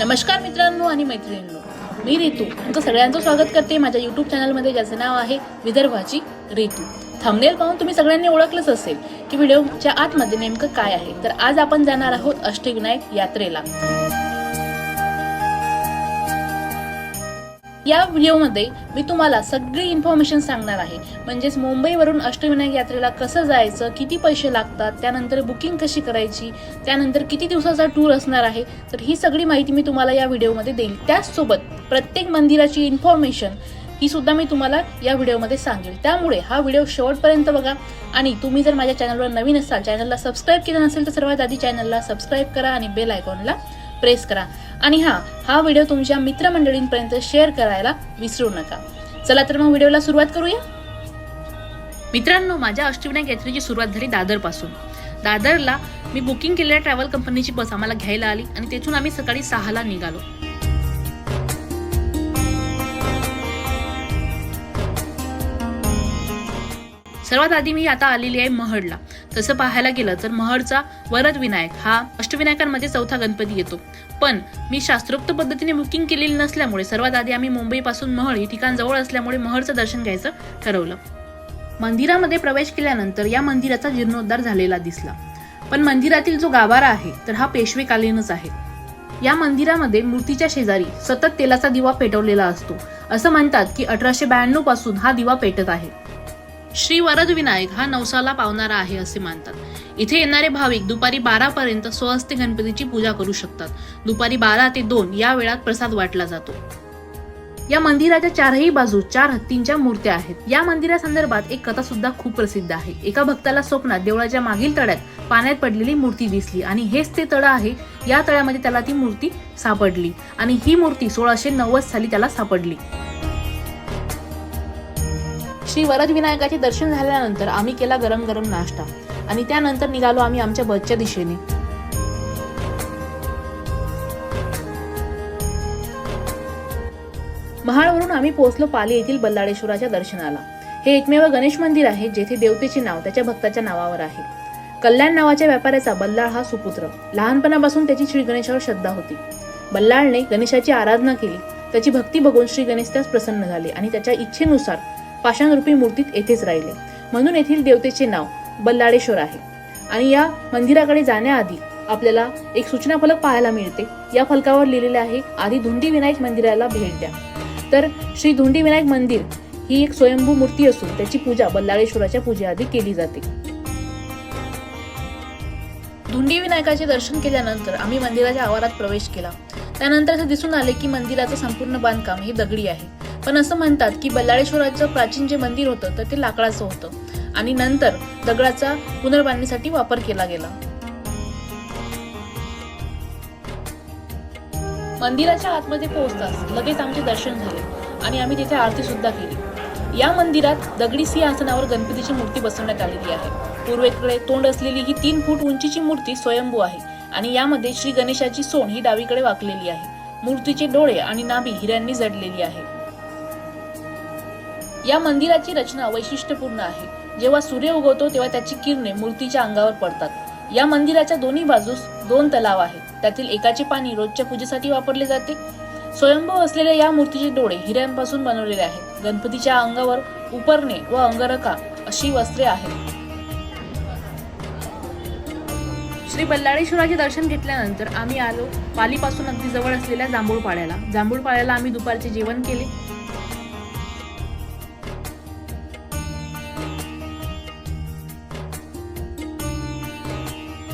नमस्कार मित्रांनो आणि मैत्रिणींनो मी रितू. तुमचं सगळ्यांचं स्वागत करते माझ्या यूट्यूब चॅनलमध्ये ज्याचं नाव आहे विदर्भाची रितू. थंबनेल पाहून तुम्ही सगळ्यांनी ओळखलंच असेल की व्हिडिओच्या आतमध्ये नेमकं काय आहे. तर आज आपण जाणार आहोत अष्टविनायक यात्रेला. या व्हिडिओमध्ये मी तुम्हाला सगळी इन्फॉर्मेशन सांगणार आहे. म्हणजेच मुंबईवरून अष्टविनायक यात्रेला कसं जायचं किती पैसे लागतात त्यानंतर बुकिंग कशी करायची त्यानंतर किती दिवसाचा टूर असणार आहे तर ही सगळी माहिती मी तुम्हाला या व्हिडिओमध्ये देईल. त्याचसोबत प्रत्येक मंदिराची इन्फॉर्मेशन ही सुद्धा मी तुम्हाला या व्हिडिओमध्ये सांगेल. त्यामुळे हा व्हिडिओ शेवटपर्यंत बघा. आणि तुम्ही जर माझ्या चॅनलवर नवीन असाल चॅनलला सबस्क्राईब केलं नसेल तर सर्वात आधी चॅनलला सबस्क्राईब करा आणि बेल आयकॉनला प्रेस करा. आणि हा हा व्हिडिओ तुमच्या मित्रमंडळींपर्यंत शेअर करायला विसरू नका. चला तर मग व्हिडिओला सुरुवात करूया. मित्रांनो माझ्या अष्टविनायक यात्रेची सुरुवात झाली दादरपासून दादरला मी बुकिंग केलेल्या ट्रॅव्हल कंपनीची बस आम्हाला घ्यायला आली आणि तेथून आम्ही सकाळी सहाला निघालो. सर्वात आधी मी आता आलेली आहे महडला. तसं पाहायला गेलं तर महडचा वरद विनायक हा अष्टविनायकांमध्ये चौथा गणपती येतो. पण मी शास्त्रोक्त पद्धतीने बुकिंग केलेली नसल्यामुळे सर्वात आधी आम्ही मुंबईपासून महड हे ठिकाण जवळ असल्यामुळे महडचं दर्शन घ्यायचं ठरवलं. मंदिरामध्ये प्रवेश केल्यानंतर या मंदिराचा जीर्णोद्धार झालेला दिसला. पण मंदिरातील जो गाभारा आहे तर हा पेशवेकालीनच आहे. या मंदिरामध्ये मूर्तीच्या शेजारी सतत तेलाचा दिवा पेटवलेला असतो. असं म्हणतात की अठराशे ब्याण्णवपासून हा दिवा पेटत आहे. श्री वरद विनायक हा नवसाला पावणारा आहे असे मानतात. इथे येणारे भाविक दुपारी बारा पर्यंत स्वहस्ते गणपतीची पूजा करू शकतात. दुपारी बारा ते दोन या वेळात प्रसाद वाटला जातो. या मंदिराच्या चारही बाजू चार हत्तींच्या मूर्त्या आहेत. या मंदिरासंदर्भात एक कथा सुद्धा खूप प्रसिद्ध आहे. एका भक्ताला स्वप्नात देवळाच्या मागील तळ्यात पाण्यात पडलेली मूर्ती दिसली आणि हेच ते तळ आहे. या तळ्यामध्ये त्याला ती मूर्ती सापडली आणि ही मूर्ती सोळाशे नव्वद साली त्याला सापडली. श्री वरद विनायकाचे दर्शन झाल्यानंतर आम्ही केला गरम गरम नाश्ता. आणि त्यानंतर निघालो आम्ही आमच्या बसच्या दिशेने. महाडवरून आम्ही पोहोचलो पाली येथील बल्लाळेश्वराच्या दर्शनाला. हे एकमेव गणेश मंदिर आहे जेथे देवतेचे नाव त्याच्या भक्ताच्या नावावर आहे. कल्याण नावाच्या व्यापाऱ्याचा बल्लाळ हा सुपुत्र. लहानपणापासून त्याची श्री गणेशावर श्रद्धा होती. बल्लाळने गणेशाची आराधना केली. त्याची भक्ती बघून श्री गणेश त्यास प्रसन्न झाले आणि त्याच्या इच्छेनुसार पाषाणरूपी मूर्तीत येथेच राहिले. म्हणून येथील देवतेचे नाव बल्लाळेश्वर आहे. आणि या मंदिराकडे जाण्याआधी आपल्याला एक सूचना फलक पाहायला मिळते. या फलकावर लिहिलेले आहे आधी धुंडी विनायक मंदिराला भेट द्या. तर श्री धुंडी विनायक मंदिर ही एक स्वयंभू मूर्ती असून त्याची पूजा बल्लाळेश्वराच्या पूजेआधी केली जाते. धुंडी विनायकाचे दर्शन केल्यानंतर आम्ही मंदिराच्या आवारात प्रवेश केला. त्यानंतर असं दिसून आले की मंदिराचं संपूर्ण बांधकाम हे दगडी आहे. पण असं म्हणतात की बल्लाळेश्वराचं प्राचीन जे मंदिर होतं तर ते लाकडाचं होतं. आणि नंतर दगडाचा पुनर्बांधणीसाठी वापर केला गेला. मंदिराच्या आतमध्ये पोहोचताच लगेच आमचे दर्शन झाले आणि आम्ही तिथे आरती सुद्धा केली. या मंदिरात दगडी सिंहासनावर गणपतीची मूर्ती बसवण्यात आलेली आहे. पूर्वेकडे तोंड असलेली ही तीन फूट उंचीची मूर्ती स्वयंभू आहे. आणि यामध्ये श्री गणेशाची सोन ही डावीकडे वाकलेली आहे. मूर्तीचे डोळे आणि नाभी हिऱ्यांनी जडलेली आहे. या मंदिराची रचना वैशिष्ट्यपूर्ण आहे. जेव्हा सूर्य उगवतो तेव्हा त्याची किरणे मूर्तीच्या अंगावर पडतात. या मंदिराच्या दोन्ही बाजूस दोन तलाव आहेत. त्यातील एकाचे पाणी रोजच्या पूजेसाठी वापरले जाते. स्वयंभू असलेल्या या मूर्तीचे डोळे हिऱ्यांपासून बनवलेले आहेत. गणपतीच्या अंगावर उपरणे व अंगरखा अशी वस्त्रे आहेत. श्री बल्लाळेश्वराचे दर्शन घेतल्यानंतर आम्ही आलो पालीपासून अगदी जवळ असलेल्या जांभूळपाड्याला. जांभूळपाड्याला आम्ही दुपारचे जेवण केले.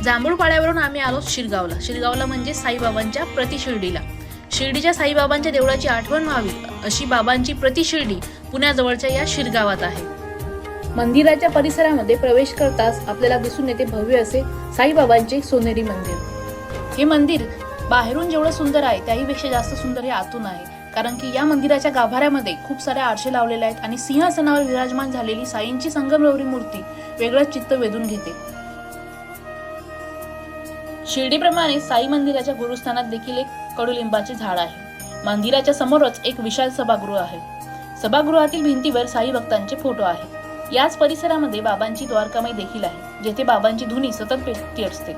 जांभूळपाड्यावरून आम्ही आलो शिरगावला. शिरगावला म्हणजे साईबाबांच्या प्रतिशिर्डीला. शिर्डीच्या साईबाबांच्या देवळाची आठवण व्हावी अशी बाबांची प्रतिशिर्डी पुण्याजवळच्या या शिरगावात आहे. मंदिराच्या परिसरामध्ये प्रवेश करताच आपल्याला दिसून येते भव्य असे साईबाबांचे सोनेरी मंदिर. हे मंदिर बाहेरून जेवढं सुंदर आहे त्याहीपेक्षा जास्त सुंदर हे आतून आहे. कारण की या मंदिराच्या गाभाऱ्यामध्ये खूप साऱ्या आरशे लावलेले आहेत आणि सिंहासनावर विराजमान झालेली साईंची संगमरवरी मूर्ती वेगळंच चित्त वेधून घेते. शिर्डीप्रमाणे साई मंदिराच्या गुरुस्थानात देखील एक कडुलिंबाचे झाड आहे. मंदिराच्या समोरच एक विशाल सभागृह आहे. सभागृहातील भिंतीवर साई भक्तांचे फोटो आहेत याच परिसरामध्ये बाबांची द्वारकामाई देखील आहे जेथे बाबांची धुनी सतत पेटती असते.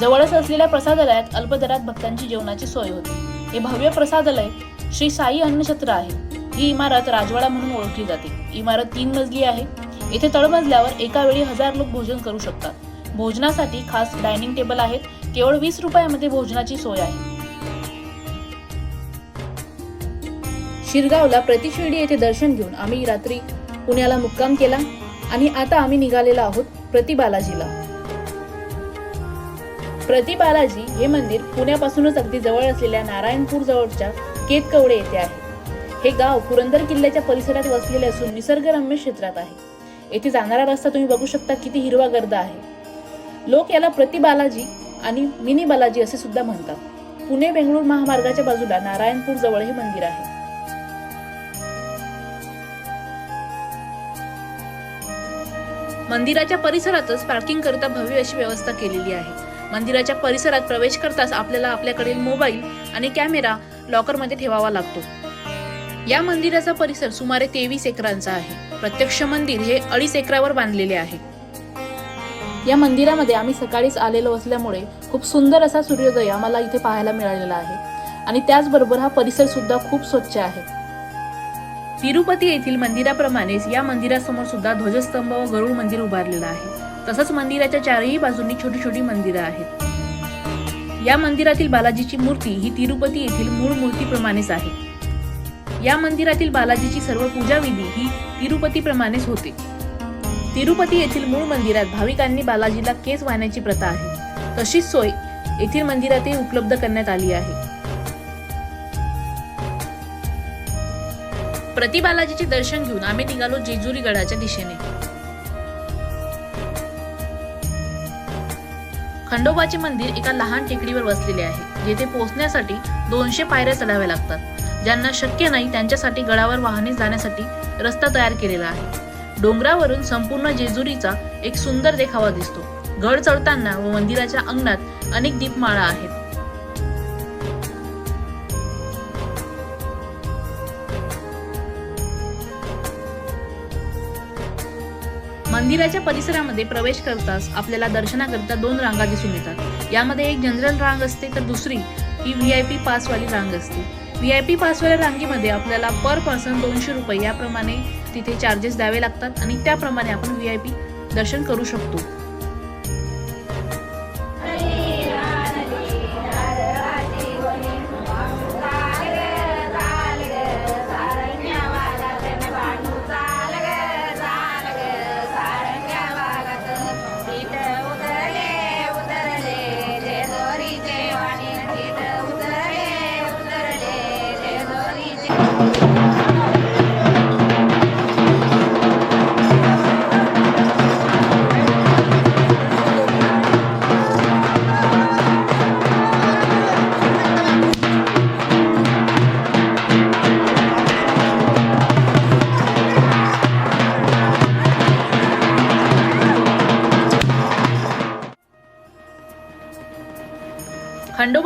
जवळच असलेल्या प्रसादालयात अल्पदरात भक्तांची जेवणाची सोय होते. हे भव्य प्रसादालय श्री साई अन्नछत्र आहे. ही इमारत राजवाडा म्हणून ओळखली जाते. इमारत तीन मजली आहे. येथे तळमजल्यावर एका वेळी हजार लोक भोजन करू शकतात. भोजनासाठी खास डायनिंग टेबल आहेत. केवळ वीस रुपयामध्ये भोजनाची सोय आहे. शिरगावला प्रतिशिर्डी येथे दर्शन घेऊन आम्ही रात्री पुण्याला मुक्काम केला आणि आता आम्ही निघालेलो आहोत प्रति बालाजीला. प्रति बालाजी हे मंदिर पुण्यापासूनच अगदी जवळ असलेल्या नारायणपूर जवळच्या केतकवडे येथे आहे. हे गाव पुरंदर किल्ल्याच्या परिसरात वसलेले असून निसर्गरम्य क्षेत्रात आहे. येथे जाणारा रस्ता तुम्ही बघू शकता किती हिरवा गर्द आहे. लोक याला प्रति बालाजी आणि मिनी बालाजी असे सुद्धा म्हणतात. पुणे बेंगळूर महामार्गाच्या बाजूला नारायणपूर जवळ हे मंदिर आहे. मंदिराच्या परिसरातच पार्किंग करता भव्य अशी व्यवस्था केलेली आहे. मंदिराच्या परिसरात प्रवेश करताच आपल्याला आपल्याकडील मोबाईल आणि कॅमेरा लॉकरमध्ये ठेवावा लागतो. या मंदिराचा परिसर सुमारे तेवीस एकरांचा आहे. प्रत्यक्ष मंदिर हे अडीच एकरावर बांधलेले आहे. या मंदिरामध्ये आम्ही सकाळीच आलेलो असल्यामुळे खूप सुंदर असा सूर्योदय आम्हाला इथे पाहायला मिळालेला आहे. आणि त्याचबरोबर हा परिसर सुद्धा खूप स्वच्छ आहे. तिरुपती येथील मंदिराप्रमाणेच या मंदिरासमोर सुद्धा ध्वजस्तंभ व गरुड मंदिर उभारलेलं आहे. तसंच मंदिराच्या चारही बाजूंनी छोटी छोटी मंदिरं आहेत. या मंदिरातील बालाजीची मूर्ती ही तिरुपती येथील मूळ मूर्तीप्रमाणेच आहे. या मंदिरातील बालाजीची सर्व पूजाविधी ही तिरुपतीप्रमाणेच होते. तिरुपती येथील मूळ मंदिरात भाविकांनी बालाजीला केस वाहण्याची प्रथा आहे. तशीच सोय येथील मंदिरातही उपलब्ध करण्यात आली आहे. प्रतिबालाजीचे दर्शन घेऊन आम्ही निघालो जेजुरी गडाच्या दिशेने. खंडोबाचे मंदिर एका लहान टेकडीवर वसलेले आहे जेथे पोहोचण्यासाठी दोनशे पायऱ्या चढाव्या लागतात ज्यांना शक्य नाही त्यांच्यासाठी गडावर वाहने जाण्यासाठी रस्ता तयार केलेला आहे. डोंगरावरून संपूर्ण जेजुरीचा एक सुंदर देखावा दिसतो. गड चढताना व मंदिराच्या अंगणात अनेक दीपमाळा आहेत. मंदिराच्या परिसरामध्ये प्रवेश करताच आपल्याला दर्शनाकरिता दोन रांगा दिसून येतात. यामध्ये एक जनरल रांग असते तर दुसरी ही व्ही आय पी पासवाली रांग असते. व्ही आय पी पासवाल्या रांगेमध्ये आपल्याला पर पर्सन दोनशे रुपये याप्रमाणे तिथे चार्जेस द्यावे लागतात आणि त्याप्रमाणे आपण व्ही आय पी दर्शन करू शकतो.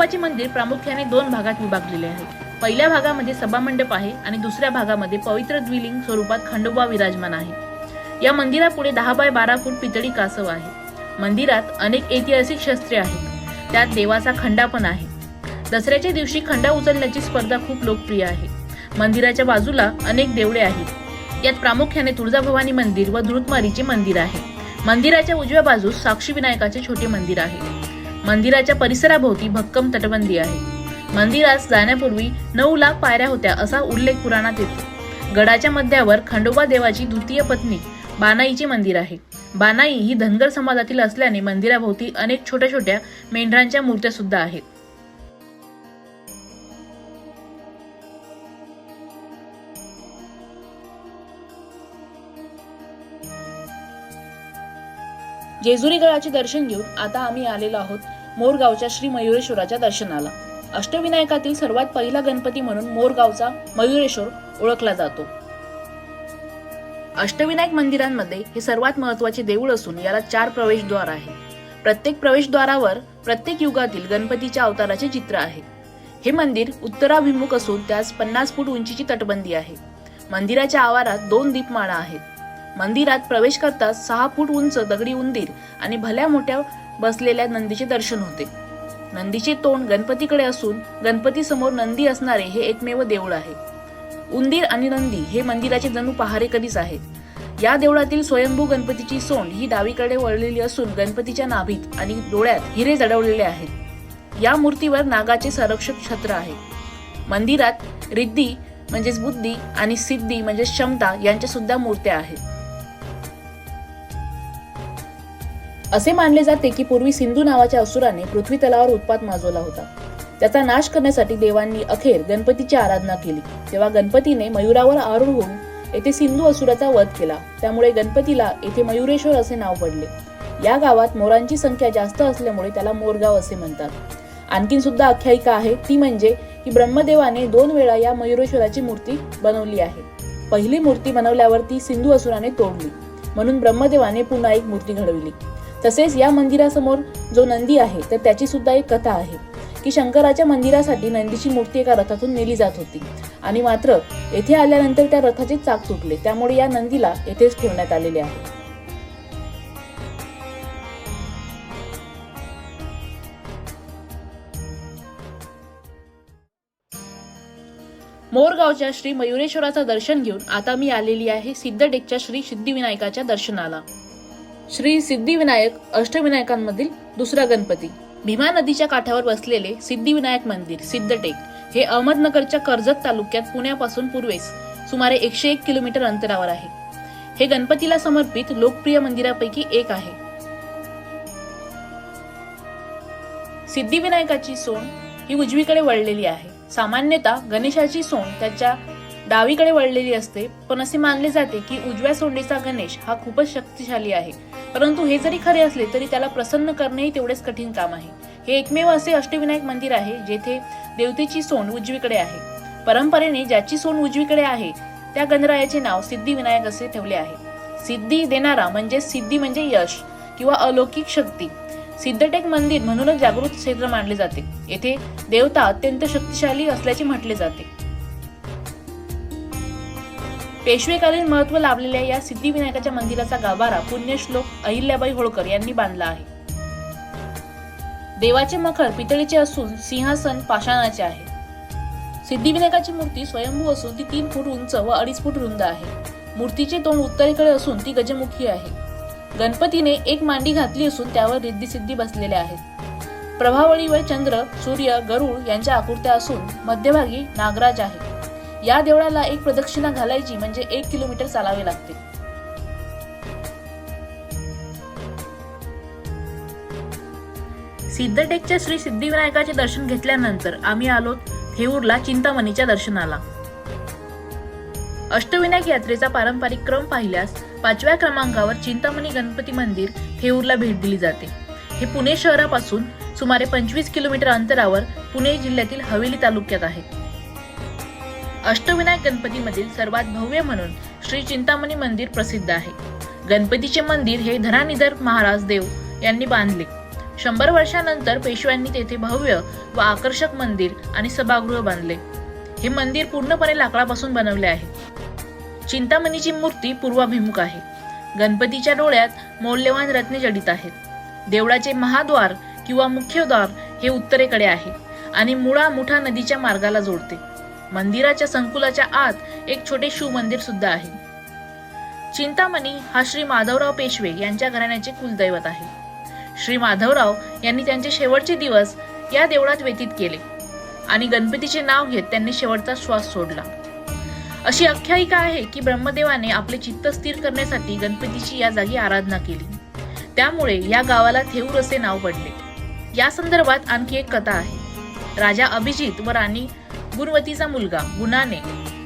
खंडोबाचे मंदिर प्रामुख्याने दोन भागात विभागलेले आहे. पहिल्या भागामध्ये सभामंडप आहे आणि दुसऱ्या भागामध्ये पवित्र द्विलिंग स्वरूपात खंडोबा विराजमान आहे. या मंदिरापुढे दहा बाय बारा फूट पितळी कासव आहे. मंदिरात अनेक ऐतिहासिक शस्त्रे आहेत. त्यात देवाचा खंडा पण आहे. दसऱ्याच्या दिवशी खंडा उचलण्याची स्पर्धा खूप लोकप्रिय आहे. मंदिराच्या बाजूला अनेक देवळे आहेत. यात प्रामुख्याने तुळजाभवानी मंदिर व धृतमारीचे मंदिर आहे. मंदिराच्या उजव्या बाजूस साक्षी विनायकाचे छोटे मंदिर आहे. मंदिराच्या परिसराभोवती भक्कम तटबंदी आहे. मंदिरात जाण्यापूर्वी नऊ लाख पायऱ्या होत्या असा उल्लेख पुराणात येतो. गडाच्या मध्यावर खंडोबा देवाची द्वितीय पत्नी बानाईचे मंदिर आहे. बानाई ही धनगर समाजातील असल्याने मंदिराभोवती अनेक छोट्या छोट्या मेंढरांच्या मूर्त्या सुद्धा आहेत. जेजुरी गडाचे दर्शन घेऊन आता आम्ही आलेलो आहोत मोरगावच्या श्री मयुरेश्वराच्या दर्शनाला. अष्टविनायकातील सर्वात पहिला गणपती म्हणून मोरगावचा मयुरेश्वर ओळखला जातो. अष्टविनायक मंदिरांमध्ये हे सर्वात महत्त्वाचे देऊळ असून याला चार प्रवेशद्वार आहे. प्रत्येक प्रवेशद्वारावर प्रत्येक युगातील गणपतीच्या अवताराचे चित्र आहे. हे मंदिर उत्तराभिमुख असून त्यास पन्नास फूट उंचीची तटबंदी आहे. मंदिराच्या आवारात दोन दीपमाळा आहेत. मंदिरात प्रवेश करताच सहा फूट उंच दगडी उंदीर आणि भल्या मोठ्या बसलेल्या नंदीचे दर्शन होते. नंदीचे तोंड गणपतीकडे असून गणपती समोर नंदी असणारे हे एकमेव देऊळ आहे. उंदीर आणि नंदी हे मंदिराचे जणू पहारे कधीच आहेत. या देवळातील स्वयंभू गणपतीची सोंड ही डावीकडे वळलेली असून गणपतीच्या नाभीत आणि डोळ्यात हिरे जडवलेले आहेत. या मूर्तीवर नागाचे संरक्षक छत्र आहे. मंदिरात रिद्धी म्हणजेच बुद्धी आणि सिद्धी म्हणजेच क्षमता यांच्या सुद्धा मूर्त्या आहेत. असे मानले जाते की पूर्वी सिंधू नावाच्या असुराने पृथ्वी तलावर उत्पात माजवला होता. त्याचा नाश करण्यासाठी देवांनी अखेर गणपतीची आराधना केली. तेव्हा गणपतीने मयुरावर आरूढ होऊन येथे सिंधू असुराचा वध केला. त्यामुळे गणपतीला येथे मयुरेश्वर असे नाव पडले. या गावात मोरांची संख्या जास्त असल्यामुळे त्याला मोरगाव असे म्हणतात. आणखीन सुद्धा आख्यायिका आहे. ती म्हणजे की ब्रह्मदेवाने दोन वेळा या मयुरेश्वराची मूर्ती बनवली आहे. पहिली मूर्ती बनवल्यावर ती सिंधू असुराने तोडली. म्हणून ब्रह्मदेवाने पुन्हा एक मूर्ती घडविली. तसेच या मंदिरासमोर जो नंदी आहे तर त्याची सुद्धा एक कथा आहे की शंकराच्या मंदिरासाठी नंदीची मूर्ती एका रथातून नेली जात होती. आणि मात्र येथे आल्यानंतर त्या रथाचे चाक तुटले. त्यामुळे या नंदीला येथेच ठेवण्यात आलेले आहे. मोरगावच्या श्री मयुरेश्वराचं दर्शन घेऊन आता मी आलेली आहे सिद्धटेकच्या श्री सिद्धिविनायकाच्या दर्शनाला. श्री सिद्धिविनायक अष्टविनायकांमधील दुसरा गणपती. भीमा नदीच्या काठावर बसलेले सिद्धिविनायक मंदिर सिद्धटेक हे अहमदनगरच्या कर्जत तालुक्यात पुण्यापासून पूर्वेस सुमारे एकशे एक किलोमीटर अंतरावर आहे. हे गणपतीला समर्पित लोकप्रिय मंदिरापैकी एक आहे. सिद्धिविनायकाची सोंड ही उजवीकडे वळलेली आहे. सामान्यतः गणेशाची सोंड त्याच्या डावीकडे वळलेली असते पण असे मानले जाते की उजव्या सोंडीचा गणेश हा खूपच शक्तिशाली आहे. परंतु हे जरी खरे असले तरी त्याला प्रसन्न करणेही तेवढेच कठीण काम आहे. हे एकमेव असे अष्टविनायक मंदिर आहे जेथे देवतेची सोंड उजवीकडे आहे. परंपरेने ज्याची सोंड उजवीकडे आहे त्या गणरायाचे नाव सिद्धिविनायक असे ठेवले आहे. सिद्धी देणारा म्हणजे सिद्धी म्हणजे यश किंवा अलौकिक शक्ती. सिद्धटेक मंदिर म्हणूनच जागृत क्षेत्र मानले जाते. येथे देवता अत्यंत शक्तिशाली असल्याचे म्हटले जाते. पेशवेकालीन महत्त्व लाभलेल्या या सिद्धिविनायकाच्या मंदिराचा गाभारा पुण्यश्लोक अहिल्याबाई होळकर यांनी बांधला आहे. देवाचे मखर पितळीचे असून सिंहासन पाषाणाचे आहे. सिद्धिविनायकाची मूर्ती स्वयंभू असून ती तीन फूट उंच व अडीच फूट रुंद आहे. मूर्तीचे तोंड उत्तरेकडे असून ती गजमुखी आहे. गणपतीने एक मांडी घातली असून त्यावर रिद्धिसिद्धी बसलेल्या आहेत. प्रभावळीवर चंद्र सूर्य गरुड यांच्या आकृत्या असून मध्यभागी नागराज आहे. या देवळाला एक प्रदक्षिणा घालायची म्हणजे एक किलोमीटर चालावे लागते. सिद्धटेकच्या श्री सिद्धिविनायकाचे दर्शन घेतल्यानंतर आम्ही आलो थेऊरला चिंतामणीच्या दर्शनाला. अष्टविनायक यात्रेचा पारंपरिक क्रम पाहिल्यास पाचव्या क्रमांकावर चिंतामणी गणपती मंदिर थेऊरला भेट दिली जाते. हे पुणे शहरापासून सुमारे पंचवीस किलोमीटर अंतरावर पुणे जिल्ह्यातील हवेली तालुक्यात आहे. अष्टविनायक गणपतीमधील सर्वात भव्य म्हणून श्री चिंतामणी मंदिर प्रसिद्ध आहे. गणपतीचे मंदिर हे धनानिधर महाराज देव यांनी बांधले. शंभर वर्षानंतर पेशव्यांनी तेथे भव्य व आकर्षक मंदिर आणि सभागृह बांधले. हे मंदिर पूर्णपणे लाकडापासून बनवले आहे. चिंतामणीची मूर्ती पूर्वाभिमुख आहे. गणपतीच्या डोळ्यात मौल्यवान रत्ने जडित आहेत. देवळाचे महाद्वार किंवा मुख्य द्वार हे उत्तरेकडे आहे आणि मुळा मुठा नदीच्या मार्गाला जोडते. मंदिराच्या संकुलाच्या आत एक छोटे शिव मंदिर सुद्धा आहे. चिंतामणी हा श्री माधवराव पेशवे यांच्या घराण्याचे कुलदैवत आहे. श्री माधवराव यांनी त्यांचे शेवटचे दिवस या देवळात व्यतीत केले आणि गणपतीचे नाव घेत त्यांनी शेवटचा श्वास सोडला. अशी आख्यायिका आहे की ब्रह्मदेवाने आपले चित्त स्थिर करण्यासाठी गणपतीची या जागी आराधना केली. त्यामुळे या गावाला थेऊर असे नाव पडले. या संदर्भात आणखी एक कथा आहे. राजा अभिजित व राणी गुणवतीचा मुलगा गुणाने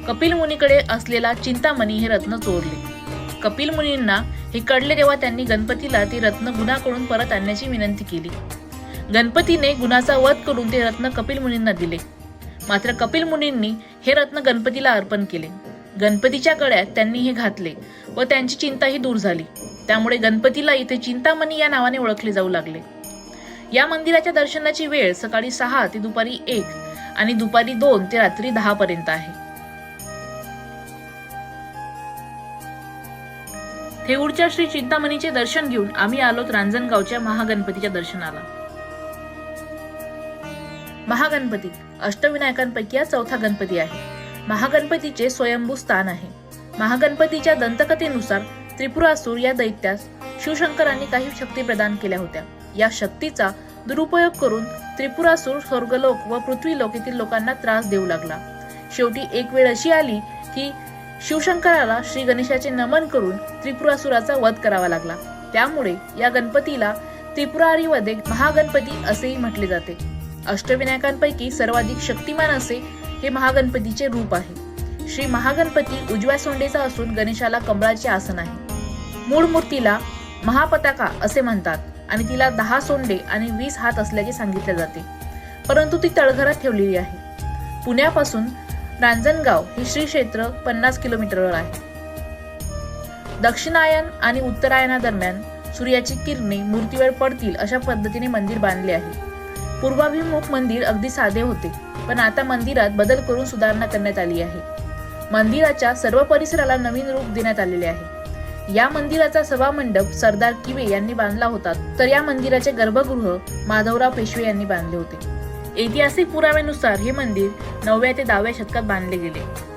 कपिल मुनीकडे असलेला चिंतामणी हे रत्न चोरले. कपिल मुनींना हे कळले तेव्हा त्यांनी गणपतीला ते रत्न गुणाकडून परत आणण्याची विनंती केली. गणपतीने गुणाचा वध करून ते रत्न कपिल मुनींना दिले. मात्र कपिल मुनींनी हे रत्न गणपतीला अर्पण केले. गणपतीच्या गळ्यात त्यांनी हे घातले व त्यांची चिंताही दूर झाली. त्यामुळे गणपतीला इथे चिंतामणी या नावाने ओळखले जाऊ लागले. या मंदिराच्या दर्शनाची वेळ सकाळी सहा ते दुपारी एक आणि दुपारी दोन ते रात्री दहा पर्यंत आहे. थेऊरच्या श्री चिंतामणीचे दर्शन घेऊन आम्ही आलोत रांजणगावच्या महागणपतीच्या दर्शनाला. महागणपती अष्टविनायकांपैकी हा चौथा गणपती आहे. महागणपतीचे स्वयंभू स्थान आहे. महागणपतीच्या दंतकथेनुसार त्रिपुरासूर या दैत्यास शिवशंकरांनी काही शक्ती प्रदान केल्या होत्या. या शक्तीचा दुरुपयोग करून त्रिपुरासूर स्वर्गलोक व पृथ्वीलोक येथील लोकांना त्रास देऊ लागला. शेवटी एक वेळ अशी आली की शिवशंकराला श्री गणेशाचे नमन करून त्रिपुरासुराचा वध करावा लागला. त्यामुळे या गणपतीला त्रिपुरारीमध्ये महागणपती असेही म्हटले जाते. अष्टविनायकांपैकी सर्वाधिक शक्तिमान असे हे महागणपतीचे रूप आहे. श्री महागणपती उजव्या सोंडेचा असून गणेशाला कमळाचे आसन आहे. मूळ मूर्तीला महापताका असे म्हणतात. आणि तिला दहा सोंडे आणि वीस हात असल्याचे सांगितले जाते. परंतु ती तळघरात ठेवलेली आहे. पुण्यापासून रांजणगाव हे श्री क्षेत्र पन्नास किलोमीटरवर आहे. दक्षिणायन आणि उत्तरायणादरम्यान सूर्याची किरणे मूर्तीवर पडतील अशा पद्धतीने मंदिर बांधले आहे. पूर्वाभिमुख मंदिर अगदी साधे होते पण आता मंदिरात बदल करून सुधारणा करण्यात आली आहे. मंदिराच्या सर्व परिसराला नवीन रूप देण्यात आलेले आहे. या मंदिराचा सभामंडप सरदार किवे यांनी बांधला होता. तर या मंदिराचे गर्भगृह माधवराव पेशवे यांनी बांधले होते. ऐतिहासिक पुराव्यानुसार हे मंदिर नवव्या ते दहाव्या शतकात बांधले गेले.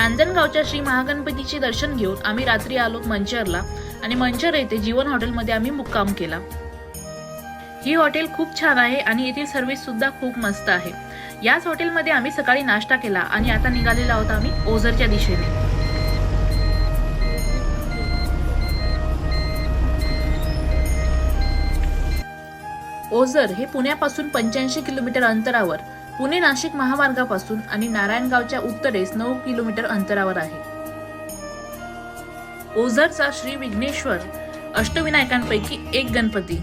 रांजणगावच्या श्री महागणपतीचे दर्शन घेऊन आम्ही रात्री आलो मंचरला आणि मंचर येथे जीवन हॉटेलमध्ये आम्ही मुक्काम केला. ही हॉटेल खूप छान आहे आणि येथील सर्व्हिस सुद्धा खूप मस्त आहे. याच हॉटेलमध्ये आम्ही सकाळी नाश्ता केला आणि आता निघालेला होता आम्ही ओझरच्या दिशेने. ओझर हे पुण्यापासून पंच्याऐंशी किलोमीटर अंतरावर पुणे नाशिक महामार्गापासून आणि नारायणगावच्या उत्तरेस नऊ किलोमीटर अंतरावर आहे. ओझरचा श्री विघ्नेश्वर अष्टविनायकांपैकी एक गणपती.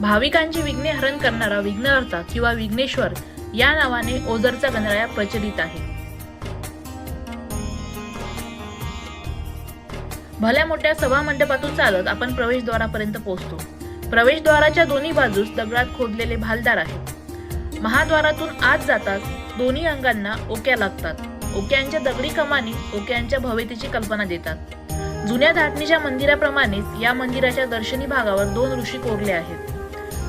भाविकांची विघ्ने हरण करणारा विघ्नहर्ता किंवा विघ्नेश्वर या नावाने ओझरचा गणराया प्रचलित आहे. भल्या मोठ्या सभा मंडपातून चालत आपण प्रवेशद्वारापर्यंत पोहोचतो. प्रवेशद्वाराच्या दोन्ही बाजूस दगडात खोदलेले भालदार आहेत. महाद्वारातून आत जाताच दोन्ही अंगांना ओक्या लागतात. ओक्यांच्या दगडी कमानी ओक्यांच्या भव्यतेची कल्पना देतात. जुन्या धाटणीच्या मंदिराप्रमाणेच या मंदिराच्या दर्शनी भागावर दोन ऋषी कोरले आहेत.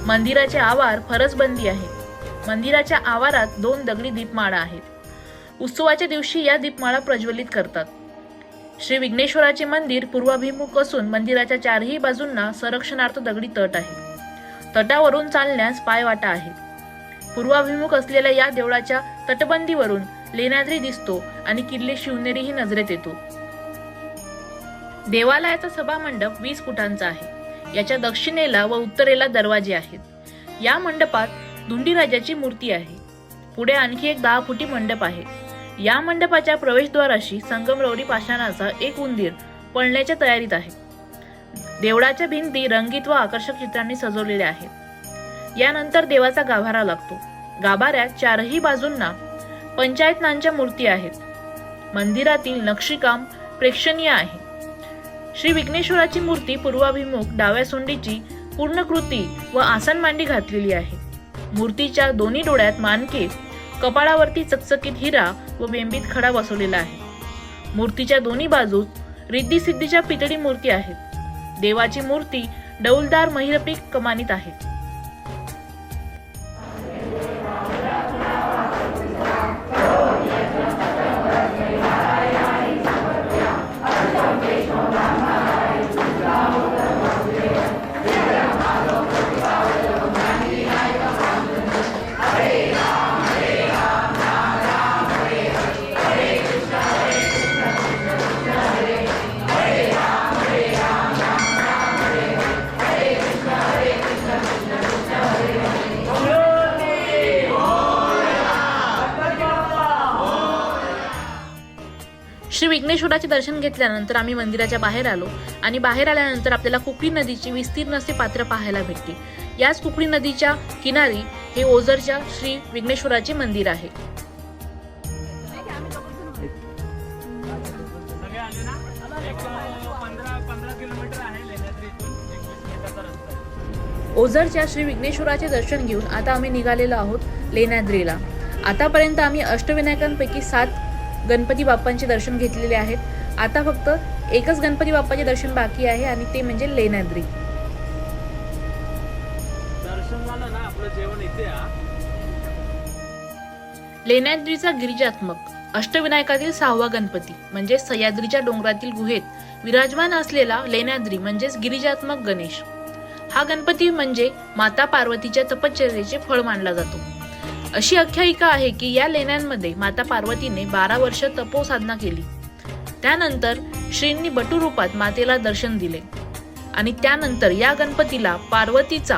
मंदिराचे आवार फरसबंदी आहे. मंदिराच्या आवारात दोन दगडी दीपमाळा आहेत. उत्सवाच्या दिवशी या दीपमाळा प्रज्वलित करतात. श्री विघ्नेश्वराचे मंदिर पूर्वाभिमुख असून मंदिराच्या चारही बाजूंना संरक्षणार्थ दगडी तट आहे. तटावरून चालण्यास पायवाटा आहे. पूर्वाभिमुख असलेल्या या देवळाच्या तटबंदीवरून लेण्याद्री दिसतो आणि किल्ले शिवनेरीही नजरेत येतो. देवालयाचा सभामंडप वीस फुटांचा आहे. याच्या दक्षिणेला व उत्तरेला दरवाजे आहेत. या मंडपात धुंडीराजाची मूर्ती आहे. पुढे आणखी एक दहा फुटी मंडप आहे. या मंडपाच्या प्रवेशद्वाराशी संगमरवरी पाषाणाचा एक उंदीर पळण्याच्या तयारीत आहे. देवळाच्या भिंती रंगीत व आकर्षक चित्रांनी सजवलेल्या आहेत. यानंतर देवाचा गाभारा लागतो. गाभाऱ्यात चारही बाजूंना पंचायतनांच्या मूर्ती आहेत. मंदिरातील नक्षीकाम प्रेक्षणीय आहे. श्री विघ्नेश्वराची मूर्ती पूर्वाभिमुख डाव्या सोंडीची पूर्णकृती व आसन मांडी घातलेली आहे. मूर्तीच्या दोन्ही डोळ्यात मानके कपाळावरती चकचकीत हिरा व बेंबीत खडा बसवलेला आहे. मूर्तीच्या दोन्ही बाजूत रिद्धी सिद्धीच्या पितळी मूर्ती आहेत. देवाची मूर्ती डौलदार महिरपी कमानीत आहे. विघ्नेश्वराचे दर्शन घेतल्यानंतर आम्ही मंदिराच्या बाहेर आलो आणि बाहेर आल्यानंतर आपल्याला कुकडी नदीची विस्तीर्ण असे पात्र पाहायला भेटते याच कुकडी नदीच्या किनारी हे ओझरच्या श्री विघ्नेश्वराचे मंदिर आहे आहे. ओझरच्या श्री विघ्नेश्वराचे दर्शन घेऊन आता आम्ही निघालेलो आहोत लेण्याद्रीला. आतापर्यंत आम्ही अष्टविनायकांपैकी सात गणपती बाप्पांचे दर्शन घेतलेले आहेत. आता फक्त एकच गणपती बाप्पाचे दर्शन बाकी आहे आणि ते म्हणजे लेण्याद्री. लेण्याद्रीचा गिरिजात्मक अष्टविनायकातील सहावा गणपती म्हणजे सह्याद्रीच्या डोंगरातील गुहेत विराजमान असलेला लेण्याद्री म्हणजेच गिरिजात्मक गणेश. हा गणपती म्हणजे माता पार्वतीच्या तपश्चर्येचे फळ मानला जातो. अशी आख्यायिका आहे की या लेण्यांमध्ये माता पार्वतीने बारा वर्ष तपोसाधना केली. त्यानंतर श्रींनी बटू रूपात मातेला दर्शन दिले. आणि त्यानंतर या गणपतीला पार्वतीचा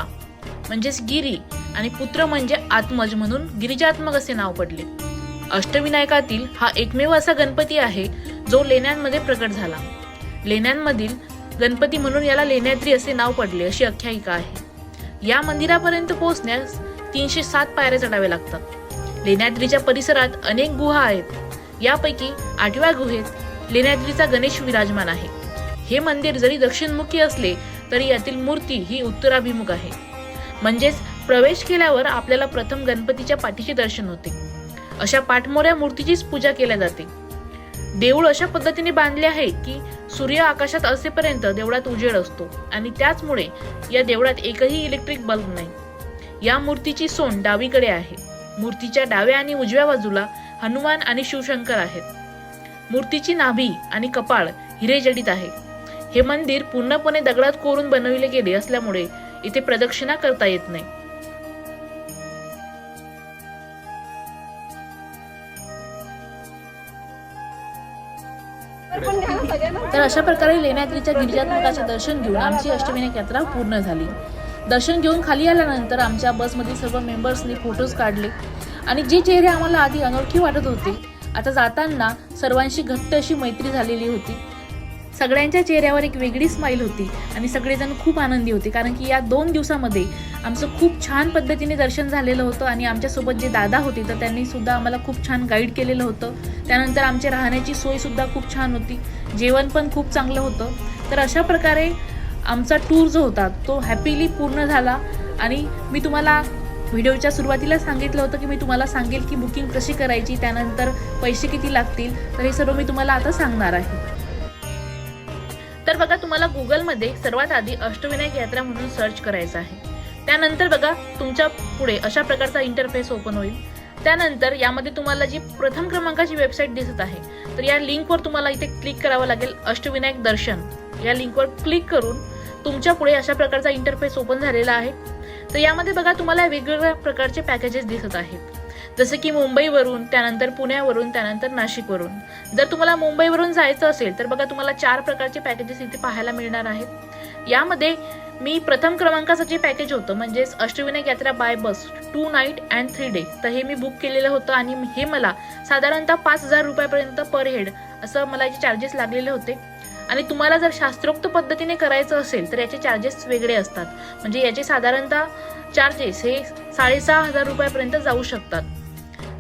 म्हणजेच गिरी आणि पुत्र म्हणजे आत्मज म्हणून गिरिजात्मक असे नाव पडले. अष्टविनायकातील हा एकमेव असा गणपती आहे जो लेण्यांमध्ये प्रकट झाला. लेण्यांमधील गणपती म्हणून याला लेण्याद्री असे नाव पडले अशी आख्यायिका आहे. या मंदिरापर्यंत पोहोचण्यास तीनशे सात पायऱ्या चढाव्या लागतात. लेण्याद्रीच्या परिसरात अनेक गुहा आहेत. यापैकी आठव्या गुहेत लेण्याद्रीचा गणेश विराजमान आहे. हे मंदिर जरी दक्षिणमुखी असले तरी यातील मूर्ती ही उत्तराभिमुख आहे. म्हणजेच प्रवेश केल्यावर आपल्याला प्रथम गणपतीच्या पाठीचे दर्शन होते. अशा पाठमोऱ्या मूर्तीचीच पूजा केल्या जाते. देऊळ अशा पद्धतीने बांधले आहे की सूर्य आकाशात असेपर्यंत देवळात उजेड असतो आणि त्याचमुळे या देवळात एकही इलेक्ट्रिक बल्ब नाही. या मूर्तीची सोंड डावीकडे आहे. मूर्तीच्या डाव्या आणि उजव्या बाजूला हनुमान आणि शिवशंकर आहेत. मूर्तीची नाभी आणि कपाळ हिरेजडित आहे. हे मंदिर पूर्णपणे दगडात कोरून बनविले गेले असल्यामुळे इथे प्रदक्षिणा करता येत नाही. तर अशा प्रकारे लेण्याद्रीच्या गिरिजात्मकाचे दर्शन घेऊन आमची अष्टविनायक यात्रा पूर्ण झाली. दर्शन घेऊन खाली आल्यानंतर आमच्या बसमधील सर्व मेंबर्सनी फोटोज काढले. आणि जे चेहरे आम्हाला आधी अनोळखी वाटत होते आता जाताना सर्वांशी घट्ट अशी मैत्री झालेली होती. सगळ्यांच्या चेहऱ्यावर एक वेगळी स्माईल होती आणि सगळेजण खूप आनंदी होते कारण की या दोन दिवसामध्ये आमचं खूप छान पद्धतीने दर्शन झालेलं होतं आणि आमच्यासोबत जे दादा होते तर त्यांनी सुद्धा आम्हाला खूप छान गाईड केलेलं होतं. त्यानंतर आमच्या राहण्याची सोयसुद्धा खूप छान होती. जेवण पण खूप चांगलं होतं. तर अशा प्रकारे आमचा टूर जो होता तो हॅपीली पूर्ण झाला. आणि मी तुम्हाला व्हिडिओच्या सुरुवातीला सांगितलं होतं की मी तुम्हाला सांगेल की बुकिंग कशी करायची त्यानंतर पैसे किती लागतील तर हे सर्व मी तुम्हाला आता सांगणार आहे. तर बघा तुम्हाला गुगलमध्ये सर्वात आधी अष्टविनायक यात्रा म्हणून सर्च करायचं आहे. त्यानंतर बघा तुमच्यापुढे अशा प्रकारचा इंटरफेस ओपन होईल. त्यानंतर यामध्ये तुम्हाला जी प्रथम क्रमांकाची वेबसाईट दिसत आहे तर या लिंकवर तुम्हाला इथे क्लिक करावं लागेल अष्टविनायक दर्शन. या लिंकवर क्लिक करून तुमच्यापुढे अशा प्रकारचा इंटरफेस ओपन झालेला आहे. तर यामध्ये बघा तुम्हाला वेगवेगळ्या प्रकारचे पॅकेजेस दिसत आहेत. जसं की मुंबईवरून त्यानंतर पुण्यावरून त्यानंतर नाशिकवरून. जर तुम्हाला मुंबईवरून जायचं असेल तर बघा तुम्हाला चार प्रकारचे पॅकेजेस इथे पाहायला मिळणार आहेत. यामध्ये मी प्रथम क्रमांकाचं जे पॅकेज होतं म्हणजेच अष्टविनायक यात्रा by bus two night and three day तर हे मी बुक केलेलं होतं आणि हे मला साधारणतः पाच हजार रुपयापर्यंत पर हेड असं मला याचे चार्जेस लागलेले होते. आणि तुम्हाला जर शास्त्रोक्त पद्धतीने करायचं असेल तर याचे चार्जेस वेगळे असतात. म्हणजे याचे साधारणतः चार्जेस हे साडेसहा हजार रुपयापर्यंत जाऊ शकतात.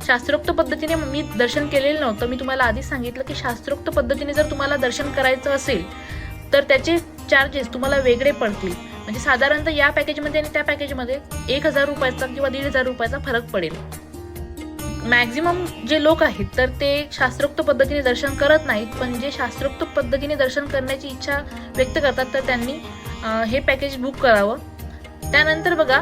शास्त्रोक्त पद्धतीने मी दर्शन केलेलं नव्हतं. मी तुम्हाला आधीच सांगितलं की शास्त्रोक्त पद्धतीने जर तुम्हाला दर्शन करायचं असेल तर त्याचे चार्जेस तुम्हाला वेगळे पडतील. म्हणजे साधारणतः या पॅकेजमध्ये आणि त्या पॅकेजमध्ये एक हजार रुपयाचा किंवा दीड हजार रुपयाचा फरक पडेल. मॅक्झिमम जे लोक आहेत तर ते शास्त्रोक्त पद्धतीने दर्शन करत नाहीत पण जे शास्त्रोक्त पद्धतीने दर्शन करण्याची इच्छा व्यक्त करतात तर त्यांनी हे पॅकेज बुक करावं. त्यानंतर बघा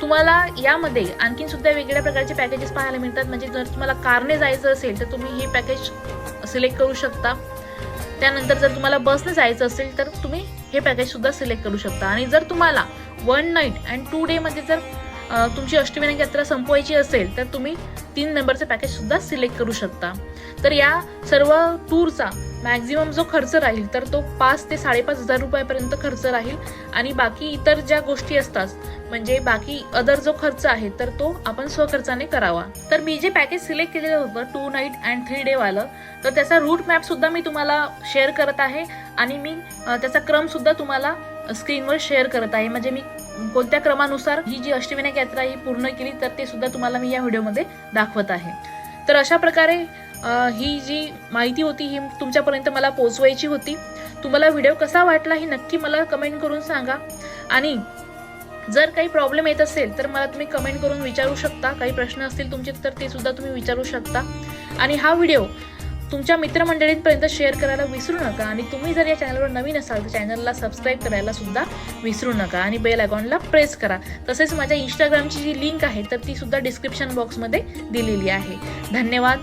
तुम्हाला यामध्ये आणखीन सुद्धा वेगळ्या प्रकारचे पॅकेजेस पाहायला मिळतात. म्हणजे जर तुम्हाला कारने जायचं असेल तर तुम्ही हे पॅकेज सिलेक्ट करू शकता. त्यानंतर जर तुम्हाला बसने जायचं असेल तर तुम्ही हे पॅकेज सुद्धा सिलेक्ट करू शकता. आणि जर तुम्हाला one night and two day मध्ये जर तुमची अष्टविनायक यात्रा संपवायची असेल तर तुम्ही तीन नंबरचं पॅकेज सुद्धा सिलेक्ट करू शकता. तर या सर्व टूरचा मॅक्झिमम जो खर्च राहील तर तो पाच ते साडेपाच हजार रुपयापर्यंत खर्च राहील. आणि बाकी इतर ज्या गोष्टी असतात म्हणजे बाकी अदर जो खर्च आहे तर तो आपण स्वखर्चाने करावा. तर मी जे पॅकेज सिलेक्ट केलेलं होतं two night and three day वालं तर त्याचा रूट मॅप सुद्धा मी तुम्हाला शेअर करत आहे. आणि मी त्याचा क्रम सुद्धा तुम्हाला स्क्रीनवर शेअर करत आहे. म्हणजे मी कोणत्या क्रमानुसार ही जी अष्टविनायक यात्रा ही पूर्ण केली तर ते सुद्धा तुम्हाला मी या व्हिडिओमध्ये दाखवत आहे. तर अशा प्रकारे ही जी माहिती होती ही तुमच्यापर्यंत मला पोचवायची होती. तुम्हाला व्हिडिओ कसा वाटला हे नक्की मला कमेंट करून सांगा. आणि जर काही प्रॉब्लेम येत असेल तर मला तुम्ही कमेंट करून विचारू शकता. काही प्रश्न असतील तुमचे तर ते सुद्धा तुम्ही विचारू शकता. आणि हा व्हिडिओ तुमच्या मित्रमंडळींपर्यंत शेअर करायला विसरू नका आणि तुम्ही जर या चॅनलवर नवीन असाल तर चॅनलला सबस्क्राईब करायला सुद्धा विसरू नका आणि बेल आयकॉनला प्रेस करा. तसेच माझ्या इंस्टाग्रामची जी लिंक आहे तर ती सुद्धा डिस्क्रिप्शन बॉक्समध्ये दिलेली आहे. धन्यवाद.